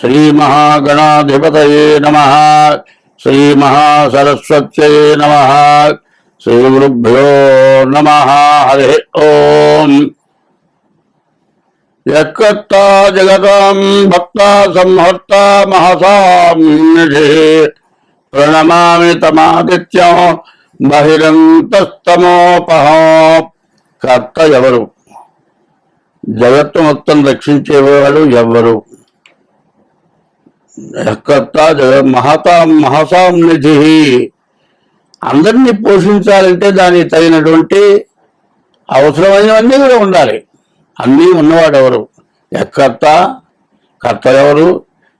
శ్రీమహాగణాధిపతయే నమ శ్రీమహాసరస్వత్యై నమ శ్రీగురుభ్యో నమ హరి ఓం. యత్కర్తా జగతాం భక్త సంహర్త మహసాం ప్రణమామి తమాదిత్యం బహిరంతస్తమోపహ. కర్త ఎవరు? జగత్తు మొత్తం రక్షించేవాడు ఎవరు? మహతా మహసాం నిధి. అందరినీ పోషించాలంటే దానికి తగినటువంటి అవసరమైనవన్నీ కూడా ఉండాలి. అన్నీ ఉన్నవాడెవరు? ఎక్కర్త కర్త ఎవరు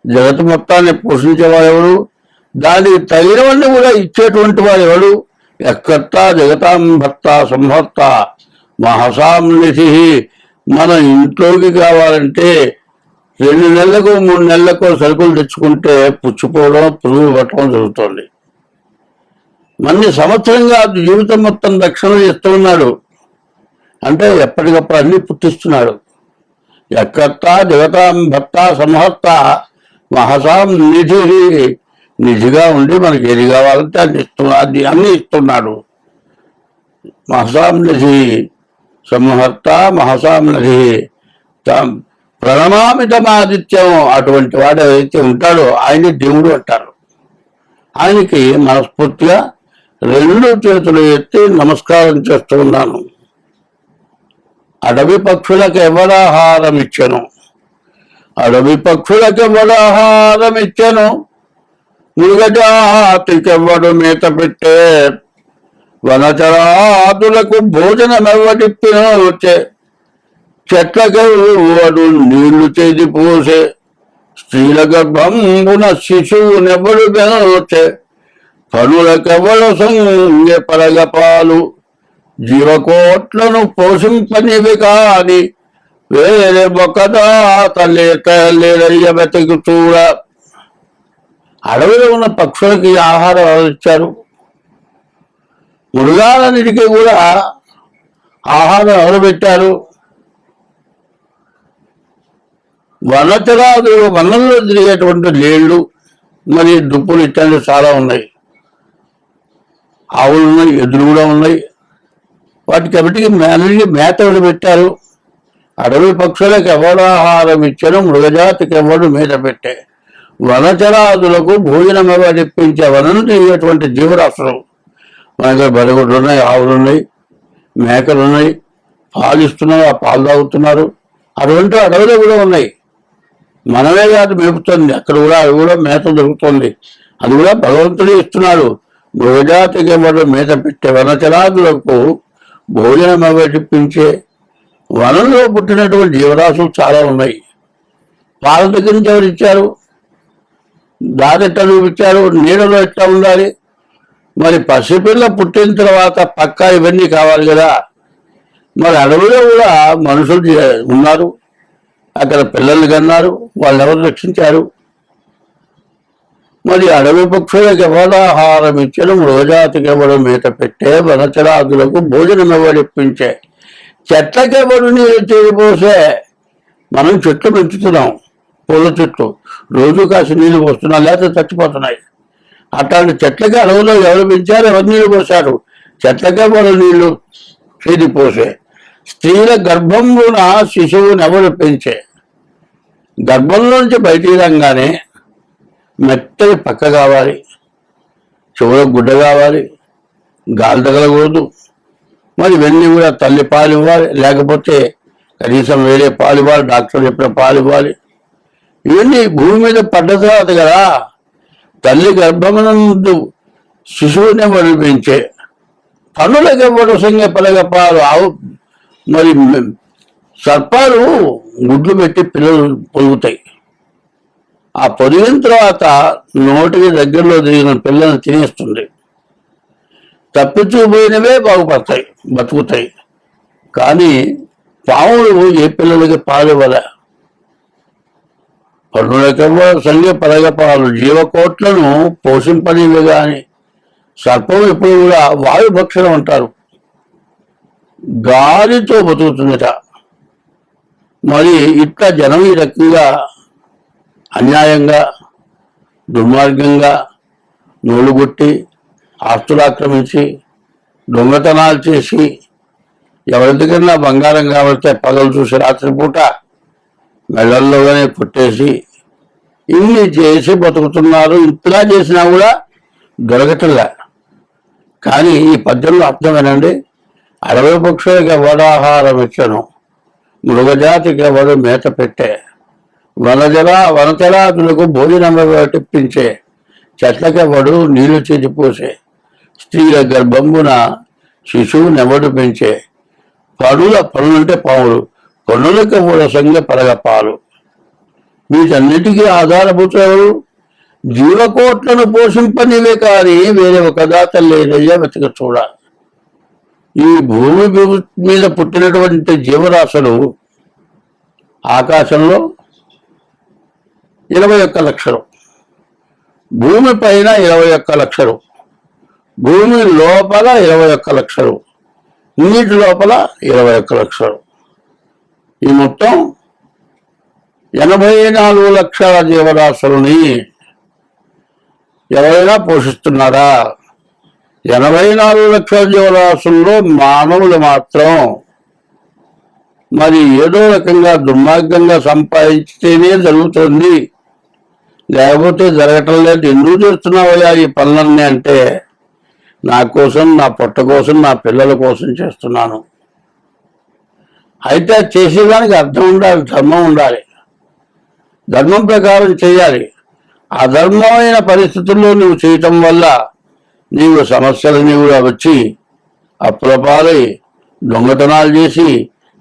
జగత్ మొత్తాన్ని పోషించేవాడు ఎవరు దానికి తగినవన్నీ కూడా ఇచ్చేటువంటి వాడు ఎవడు ఎక్కర్త జగతాం భర్త సంహర్త మహసాం నిధి మన ఇంట్లోకి కావాలంటే రెండు నెలలకు మూడు నెలలకు సరుకులు తెచ్చుకుంటే పుచ్చిపోవడం పురుగు పట్టడం జరుగుతుంది. మన్ని సంవత్సరంగా జీవితం మొత్తం రక్షణ ఇస్తున్నాడు అంటే ఎప్పటికప్పుడు అన్ని పుట్టిస్తున్నాడు. ఎక్కత్త జగతాం భక్త సంహత్త మహసాం నిధి నిధిగా ఉండి మనకి ఏది కావాలంటే అది ఇస్తున్నాడు అన్ని ఇస్తున్నాడు. మహసాం నిధి సంహర్త మహసాం నిధి తం- ప్రణమామితమాదిత్యం అటువంటి వాడు ఏదైతే ఉంటాడో ఆయన్ని దేవుడు అంటారు. ఆయనకి మనస్ఫూర్తిగా రెండు చేతులు ఎత్తి నమస్కారం చేస్తూ ఉన్నాను. అడవి పక్షులకు ఎవరాహారం ఇచ్చాను? అడవి పక్షులకు ఎవరాహారం ఇచ్చాను? మృగజాతికెవ్వడు మేత పెట్టే? వనచరాదులకు చెట్లకై వాడు నీళ్ళు చేసి పోసే. స్త్రీల గర్భంబున శిశువునెవ్వడు పెనోచే పనులకెవ్వడు సంగె పరగపాలు జీవకోట్లను పోషింపనివి కాని వేరే బొక్కదాత లేక లేరయ్య వెతకు చూడ. అడవిలో ఉన్న పక్షులకి ఆహారం ఇచ్చారు మృగాలన్నిటికీ కూడా ఆహారం ఎవరు పెట్టారు వనతగా వనంలో తిరిగేటువంటి లేళ్ళు మరి దుప్పులు ఇట్లాంటివి చాలా ఉన్నాయి. ఆవులు ఉన్నాయి ఎద్దులు కూడా ఉన్నాయి. వాటికి కాబట్టి మేనకి మేత పెట్టారు. అడవి పక్షులకు ఎవడు ఆహారం ఇచ్చారు మృగజాతికి ఎవడు మేత పెట్టే. వనచరాదులకు భోజనం ఎవరిప్పించే వనను తిరిగేటువంటి జీవరాశులు. మన దగ్గర ఉన్నాయి ఆవులు ఉన్నాయి మేకలు ఉన్నాయి పాలు ఇస్తున్నారు ఆ పాలు తాగుతున్నారు. అటువంటి అడవులు కూడా ఉన్నాయి. మనమే కాదు మేపుతుంది. అక్కడ కూడా అది కూడా మేత దొరుకుతుంది. అది కూడా భగవంతుడు ఇస్తున్నాడు. మృగజాతికి ఎవరు మేత పెట్టే వనచరాదులకు భోజనం అవటిప్పించే వనంలో పుట్టినటువంటి జీవరాశులు చాలా ఉన్నాయి. వాళ్ళ దగ్గర నుంచి ఎవరు ఇచ్చారు? దారి ఎట్లా చూపించారు? నీడలో ఎట్లా ఉండాలి? మరి పసిపిల్ల పుట్టిన తర్వాత పక్కా ఇవన్నీ కావాలి కదా. మరి అడవిలో కూడా మనుషులు ఉన్నారు. అక్కడ పిల్లలు కన్నారు వాళ్ళు ఎవరు రక్షించారు? మరి అడవి పక్షులకు ఎవరు ఆహారం ఇచ్చడం మృగజాతికి మేత పెట్టే వనచరాదులకు భోజనం ఎవడిప్పించే చెట్లకెవడు నీరు తీరిపోసే మనం చెట్లు పెంచుతున్నాం పూల చెట్లు. రోజు కాసి నీళ్ళు పోస్తున్నాం లేకపోతే చచ్చిపోతున్నాయి. అట్లాంటి చెట్లకి అడవులో ఎవరు పెంచారు? ఎవరు నీళ్ళు పోశారు? చెట్లకే ఎవరు నీళ్ళు తీరిపోసే స్త్రీల గర్భంలోన శిశువుని ఎవరు పెంచే? గర్భంలోంచి బయటికి రంగానే మెత్తని పక్క కావాలి చెవుల గుడ్డ కావాలి గాలి తగలకూడదు. మరి ఇవన్నీ కూడా తల్లి పాలు ఇవ్వాలి లేకపోతే కనీసం వేరే పాలు ఇవ్వాలి డాక్టర్ చెప్పిన పాలు ఇవ్వాలి. ఇవన్నీ భూమి మీద పడ్డ తర్వాత కదా తల్లి గర్భమునందు శిశువుని ఎవరు పనులకి వరుసంగా పలగపాలు ఆవు మరి సర్పాలు గుడ్లు పెట్టి పిల్లలు పొదుగుతాయి. ఆ పొదిగిన తర్వాత నోటికి దగ్గరలో దిగిన పిల్లల్ని తినేస్తుంది తప్పించుకుపోయినవే బాగుపడతాయి బతుకుతాయి. కానీ పాములు ఏ పిల్లలకి పాలు ఇవ్వల పన్నులకెవ్వ సంఘ పరగ పాలు జీవకోట్లను పోషింపనివి కానీ సర్పం ఎప్పుడు కూడా వాయుభక్షణం అంటారు. గాలితో బతుకుతుందట. మరి ఇట్లా జనం ఈ రకంగా అన్యాయంగా దుర్మార్గంగా నూలుగొట్టి ఆస్తులు ఆక్రమించి దొంగతనాలు చేసి ఎవరి బంగారం కావలితే పగలు చూసి రాత్రిపూట మెడల్లోనే కొట్టేసి ఇన్ని చేసి బతుకుతున్నారు ఇంతలా చేసినా కూడా దొరకటంలే. కానీ ఈ పద్యంలో అర్థం అడవి పక్షులకు వడాహారం ఇచ్చను? మృగజాతికి ఎవడు మేత పెట్టే? వనజల వనతలాదులకు భోజనం పట్టించే చెట్లకెవడు నీళ్ళు చేతిపోసే స్త్రీల గర్భంబున శిశువు నెవడు పెంచే? పనుల పనులంటే పాములు. పనులకు కూడా సంగ పరగ పాలు వీటన్నిటికీ ఆధారభూత ఎవరు? జీవకోట్లను పోషింపనివే కానీ వేరే ఒక దాత లేదయ్యా వెతక చూడ ఈ భూమి మీద పుట్టినటువంటి జీవరాశులు ఆకాశంలో ఇరవై ఒక్క లక్షలు. భూమి పైన ఇరవై ఒక్క లక్షలు. భూమి లోపల ఇరవై ఒక్క లక్షలు. నీటి లోపల ఇరవై ఒక్క లక్షలు. ఈ మొత్తం ఎనభై నాలుగు లక్షల జీవరాశులని ఎవరైనా పోషిస్తున్నారా? ఎనభై నాలుగు లక్షల జీవరాశుల్లో మానవులు మాత్రం మరి ఏదో రకంగా దుర్మార్గంగా సంపాదించితేనే జరుగుతుంది. లేకపోతే జరగటం లేదు. ఎందుకు చేస్తున్నావయ్యా ఈ పనులన్నీ అంటే నా కోసం నా పొట్ట కోసం నా పిల్లల కోసం చేస్తున్నాను. అయితే చేసేదానికి అర్థం ఉండాలి ధర్మం ఉండాలి. ధర్మం ప్రకారం చేయాలి. అధర్మమైన పరిస్థితుల్లో నువ్వు చేయటం వల్ల నీవు సమస్యలని కూడా వచ్చి అప్పులపాలై దొంగతనాలు చేసి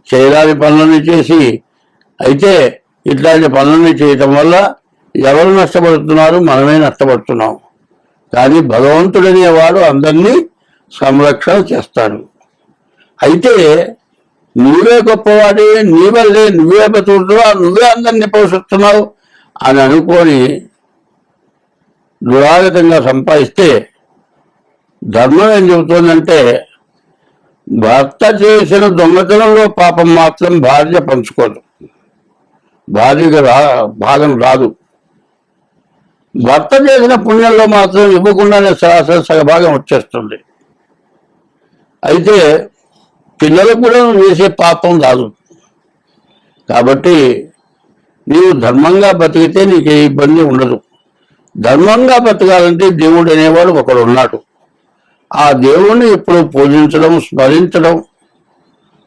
చేయరాని పనులని చేసి అయితే ఇట్లాంటి పనులని చేయటం వల్ల ఎవరు నష్టపడుతున్నారు? మనమే నష్టపడుతున్నాం. కానీ భగవంతుడనేవాడు అందరినీ సంరక్షణ చేస్తాడు. అయితే నువ్వే గొప్పవాడి నీ వల్లే నువ్వే బతుకుతున్నావు నువ్వే అందరినీ పోషిస్తున్నావు అని అనుకొని దురాగతంగా సంపాదిస్తే ధర్మం ఏం చెబుతోందంటే భర్త చేసిన దొంగతనంలో పాపం మాత్రం భార్య పంచుకోదు. భార్యకు రా భాగం రాదు. భర్త చేసిన పుణ్యంలో మాత్రం ఇవ్వకుండానే సరాసరి సగభాగం వచ్చేస్తుంది. అయితే పిల్లలకు కూడా నువ్వు చేసే పాపం రాదు. కాబట్టి నీవు ధర్మంగా బతికితే నీకు ఏ ఇబ్బంది ఉండదు. ధర్మంగా బతకాలంటే దేవుడు అనేవాడు ఒకడు ఉన్నాడు ఆ దేవుణ్ణి ఎప్పుడు పూజించడం స్మరించడం.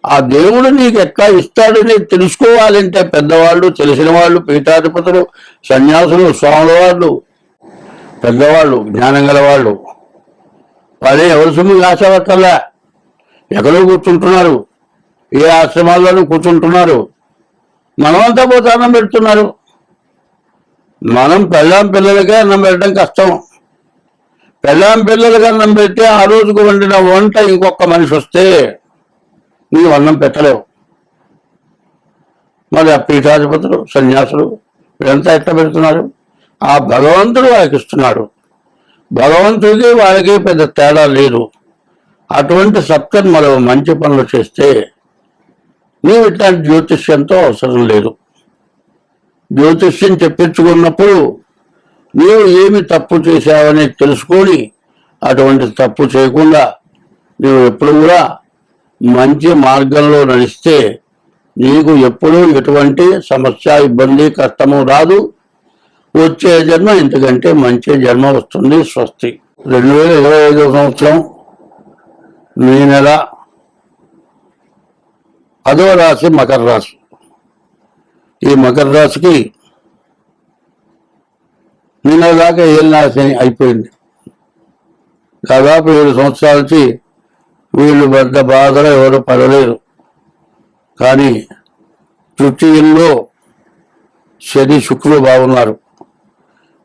ఆ దేవుడు నీకు ఎట్లా ఇస్తాడని తెలుసుకోవాలంటే పెద్దవాళ్ళు తెలిసిన వాళ్ళు పీఠాధిపతులు సన్యాసులు స్వాముల వాళ్ళు పెద్దవాళ్ళు జ్ఞానం గల వాళ్ళు వాళ్ళే ఎవరి సొమ్ము ఆశపడతలే ఎక్కడో కూర్చుంటున్నారు. ఏ ఆశ్రమాల్లోనూ కూర్చుంటున్నారు. మనమంతా పోతే అన్నం పెడుతున్నారు. మనం పెళ్ళాం పిల్లలకే అన్నం పెట్టడం కష్టం. పెళ్ళాం పిల్లలకి అన్నం పెట్టి ఆ రోజుకు వండిన వంట ఇంకొక మనిషి వస్తే నీవు అన్నం పెట్టలేవు. మరి ఆ పీఠాధిపతులు సన్యాసులు వీళ్ళంతా ఎట్లా పెడుతున్నారు? ఆ భగవంతుడు వాళ్ళకి ఇస్తున్నాడు. భగవంతుడికి వాళ్ళకి పెద్ద తేడా లేదు. అటువంటి సత్కర్మలు మంచి పనులు చేస్తే నీవు ఇట్లాంటి జ్యోతిష్యంతో అవసరం లేదు. జ్యోతిష్యం చెప్పించుకున్నప్పుడు నీవు ఏమి తప్పు చేశావని తెలుసుకొని అటువంటి తప్పు చేయకుండా నీవు ఎప్పుడు కూడా మంచి మార్గంలో నడిస్తే నీకు ఎప్పుడూ ఎటువంటి సమస్య ఇబ్బంది కష్టము రాదు. వచ్చే జన్మ ఇంతకంటే మంచి జన్మ వస్తుంది స్వస్తి. రెండు వేల ఇరవై ఐదో సంవత్సరం మే నెల పదవ రాశి మకర రాశి. ఈ మకర రాశికి నిన్న దాకా ఏలినాశి అయిపోయింది. దాదాపు ఏడు సంవత్సరాల నుంచి వీళ్ళు పెద్ద బాధలో ఎవరు పడలేరు కానీ తృతీయంలో శని శుక్రులు బాగున్నారు.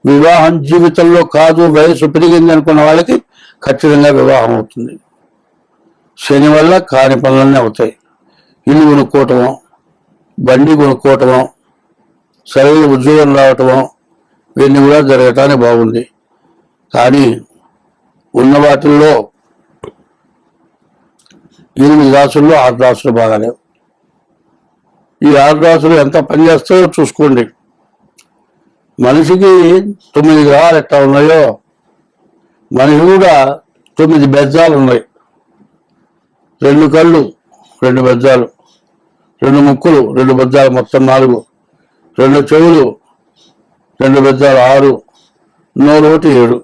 వివాహం జీవితంలో కాదు వయసు పెరిగింది అనుకున్న వాళ్ళకి ఖచ్చితంగా వివాహం అవుతుంది. శని వల్ల కాని పనులన్నీ అవుతాయి. ఇల్లు కొనుక్కోవటము బండి కొనుక్కోవటము సరైన ఉద్యోగం రావటము ఇవన్నీ కూడా జరగటానికి బాగుంది. కానీ ఉన్న వాటిల్లో ఎనిమిది రాసుల్లో ఆరు రాసులు బాగాలేవు. ఈ ఆరు రాసులు ఎంత పనిచేస్తాయో చూసుకోండి. మనిషికి తొమ్మిది గ్రహాలు ఎట్లా ఉన్నాయో మనిషి కూడా తొమ్మిది బెజ్జాలు ఉన్నాయి. రెండు కళ్ళు రెండు బెజ్జాలు రెండు ముక్కులు రెండు బెజ్జాలు మొత్తం నాలుగు రెండు చెవులు రెండు బెజ్జాలు ఆరు నోరు ఒకటి ఏడు.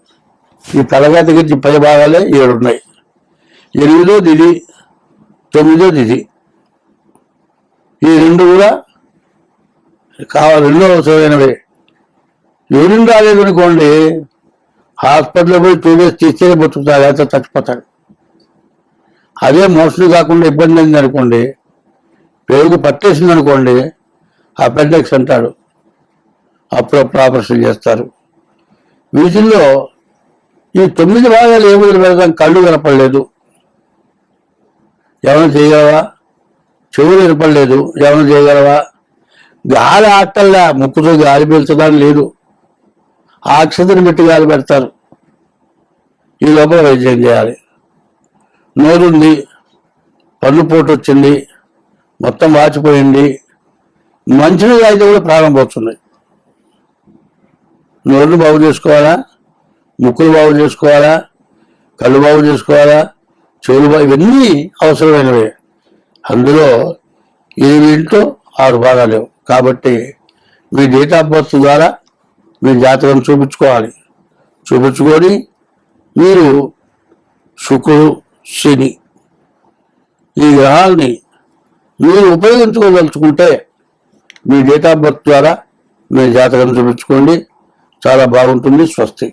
ఈ తలగతి గురించి పై భాగాలే ఏడు ఉన్నాయి ఎనిమిదో దిది తొమ్మిదో దిది ఈ రెండు కూడా కావాలి రెండో అవసరమైనవి. యూరిన్ రాలేదు అనుకోండి హాస్పిటల్ పోయి టూ డేస్ తీస్తేనే బతుకుతాడు లేకపోతే చచ్చిపోతాడు అదే మోషన్ కాకుండా ఇబ్బంది అయింది అనుకోండి పెరుగు పట్టేసింది అనుకోండి అపెండిక్స్ అంటాడు అప్పుడప్పుడు ఆపరేషన్ చేస్తారు. వీటిల్లో ఈ తొమ్మిది భాగాలు ఏ మొదలు పెడతాం? కళ్ళు కనపడలేదు ఏమైనా చేయగలవా? చెవులు వినపడలేదు. ఏమైనా చేయగలవా? గాలి ఆటల్లా. ముక్కుతో గాలి పీల్చడానికి లేదు. ఆక్సిజన్ పెట్టి గాలి పెడతారు. ఈ లోపల వైద్యం చేయాలి. నోరుంది. పళ్ళు పోటు వచ్చింది మొత్తం వాచిపోయింది. మంచినీళ్ళు అయితే కూడా ప్రారంభం అవుతున్నాయి నోళ్ళు బాగు చేసుకోవాలా? ముక్కులు బాగు చేసుకోవాలా? కళ్ళు బాగు చేసుకోవాలా? చెవులు బాగు ఇవన్నీ అవసరమైనవే. అందులో ఏ ఇంట్లో ఆరు భాగాలు కాబట్టి మీ డేట్ ఆఫ్ బర్త్ ద్వారా మీ జాతకం చూపించుకోవాలి. చూపించుకొని మీరు శుక్రుడు శని ఈ గ్రహాలని మీరు ఉపయోగించుకోదలుచుకుంటే మీ డేట్ ఆఫ్ బర్త్ ద్వారా మీ జాతకం చూపించుకోండి. చాలా బాగుంటుంది స్వస్తి.